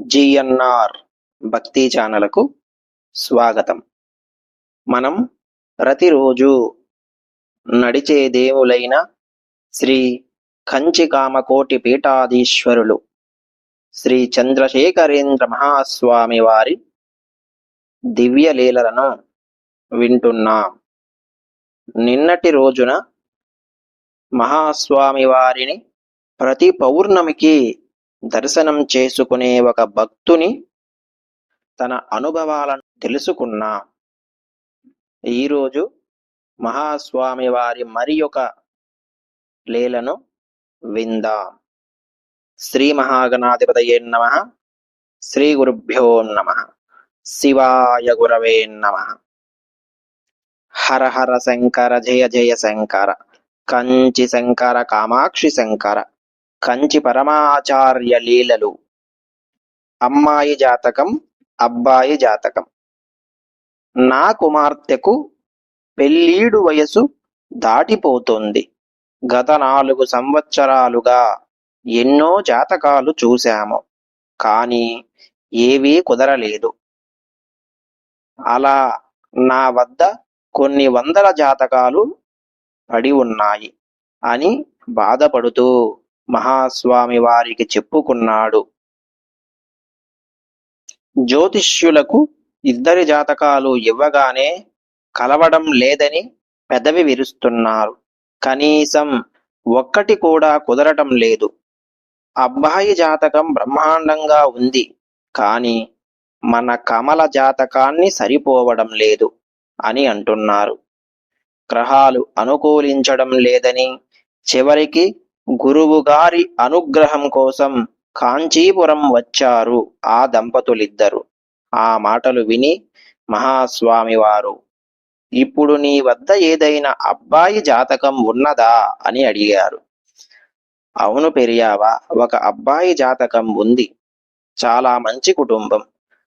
GNR భక్తి ఛానలకు స్వాగతం. మనం ప్రతిరోజు నడిచే దేవులైన శ్రీ కంచికామకోటి పీఠాధీశ్వరులు శ్రీ చంద్రశేఖరేంద్ర మహాస్వామి వారి దివ్యలీలలను వింటున్నాం. నిన్నటి రోజున మహాస్వామి వారిని ప్రతి పౌర్ణమికి దర్శనం చేసుకునే ఒక భక్తుని తన అనుభవాలను తెలుసుకున్నా ఈరోజు మహాస్వామి వారి మరి ఒక లీలను విందాం. శ్రీ మహాగణాధిపతయే నమ. శ్రీ గురుభ్యో నమ. శివాయ గురవే నమ. హర హర శంకర జయ జయ శంకర కంచి శంకర కామాక్షి శంకర కంచి పరమాచార్య లీలలు. అమ్మాయి జాతకం అబ్బాయి జాతకం. నా కుమార్తెకు పెళ్ళీడు వయసు దాటిపోతుంది. గత నాలుగు సంవత్సరాలుగా ఎన్నో జాతకాలు చూశాము. కానీ ఏవీ కుదరలేదు. అలా నా వద్ద కొన్ని వందల జాతకాలు పడి ఉన్నాయి అని బాధపడుతూ మహాస్వామి వారికి చెప్పుకున్నాడు. జ్యోతిష్యులకు ఇద్దరి జాతకాలు ఇవ్వగానే కలవడం లేదని పెదవి విరుస్తున్నారు. కనీసం ఒక్కటి కూడా కుదరటం లేదు. అబ్బాయి జాతకం బ్రహ్మాండంగా ఉంది. కానీ మన కమల జాతకాన్ని సరిపోవడం లేదు అని అంటున్నారు. గ్రహాలు అనుకూలించడం లేదని చివరికి గురువు గారి అనుగ్రహం కోసం కాంచీపురం వచ్చారు ఆ దంపతులిద్దరు. ఆ మాటలు విని మహాస్వామివారు ఇప్పుడు నీ వద్ద ఏదైనా అబ్బాయి జాతకం ఉన్నదా? అని అడిగారు. అవును పెరియావా ఒక అబ్బాయి జాతకం ఉంది. చాలా మంచి కుటుంబం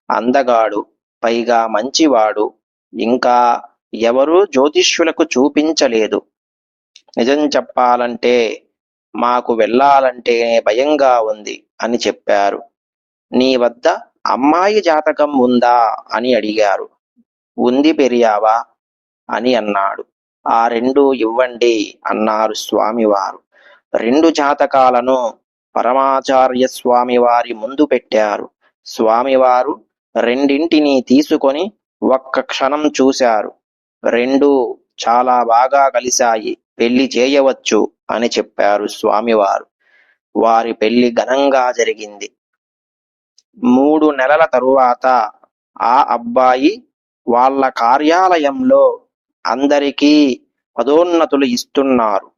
అందగాడు పైగా మంచివాడు. ఇంకా ఎవరూ జ్యోతిష్యులకు చూపించలేదు. నిజం చెప్పాలంటే మాకు వెళ్ళాలంటేనే భయంగా ఉంది అని చెప్పారు. నీ వద్ద అమ్మాయి జాతకం ఉందా? అని అడిగారు. ఉంది పెరియావా? అని అన్నాడు. ఆ రెండు ఇవ్వండి అన్నారు స్వామివారు. రెండు జాతకాలను పరమాచార్య స్వామివారి ముందు పెట్టారు. స్వామివారు రెండింటినీ తీసుకొని ఒక్క క్షణం చూశారు. రెండు చాలా బాగా కలిశాయి. పెళ్ళి చేయవచ్చు. అని చెప్పారు స్వామివారు. వారి పెళ్ళి ఘనంగా జరిగింది. మూడు నెలల తరువాత ఆ అబ్బాయి వాళ్ళ కార్యాలయంలో అందరికీ పదోన్నతులు ఇస్తున్నారు.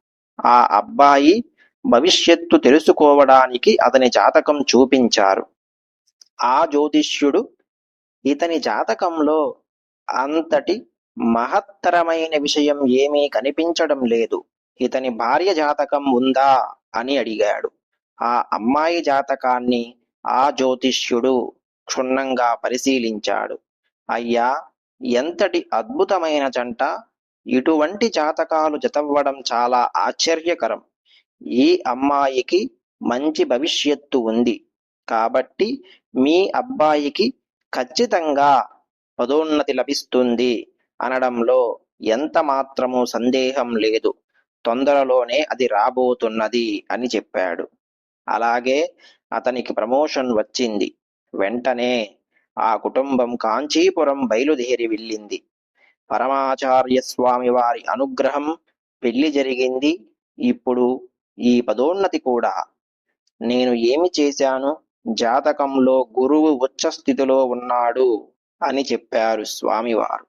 ఆ అబ్బాయి భవిష్యత్తు తెలుసుకోవడానికి అతని జాతకం చూపించారు. ఆ జ్యోతిష్యుడు ఇతని జాతకంలో అంతటి మహత్తరమైన విషయం ఏమీ కనిపించడం లేదు. ఇతని భార్య జాతకం ఉందా అని అడిగాడు. ఆ అమ్మాయి జాతకాన్ని ఆ జ్యోతిష్యుడు క్షుణ్ణంగా పరిశీలించాడు. అయ్యా ఎంతటి అద్భుతమైన జంట! ఇటువంటి జాతకాలు జతవ్వడం చాలా ఆశ్చర్యకరం. ఈ అమ్మాయికి మంచి భవిష్యత్తు ఉంది. కాబట్టి మీ అబ్బాయికి ఖచ్చితంగా పదోన్నతి లభిస్తుంది అనడంలో ఎంత మాత్రము సందేహం లేదు. తొందరలోనే అది రాబోతున్నది అని చెప్పాడు. అలాగే అతనికి ప్రమోషన్ వచ్చింది. వెంటనే ఆ కుటుంబం కాంచీపురం బయలుదేరి వెళ్ళింది. పరమాచార్య స్వామి వారి అనుగ్రహం పెళ్ళి జరిగింది. ఇప్పుడు ఈ పదోన్నతి కూడా. నేను ఏమి చేశాను? జాతకంలో గురువు ఉచ్చ స్థితిలో ఉన్నాడు అని చెప్పారు స్వామివారు.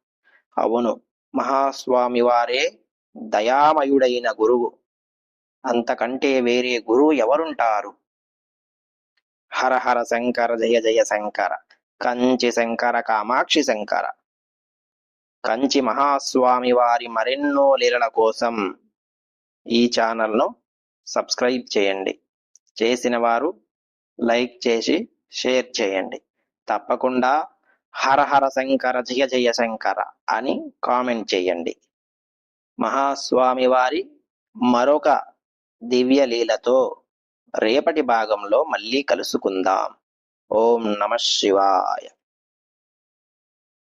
అవును మహాస్వామివారే దయామయుడైన గురువు. అంతకంటే వేరే గురువు ఎవరుంటారు? హర హర శంకర జయ జయ శంకర కంచి శంకర కామాక్షి శంకర. కంచి మహాస్వామి వారి మరెన్నో లీలల కోసం ఈ ఛానల్ను సబ్స్క్రైబ్ చేయండి. చేసిన వారు లైక్ చేసి షేర్ చేయండి. తప్పకుండా హర హర శంకర జయ జయ శంకర అని కామెంట్ చేయండి. మహాస్వామి వారి మరొక దివ్య లీలతో రేపటి భాగంలో మళ్ళీ కలుసుకుందాం. ఓం నమ శివాయ.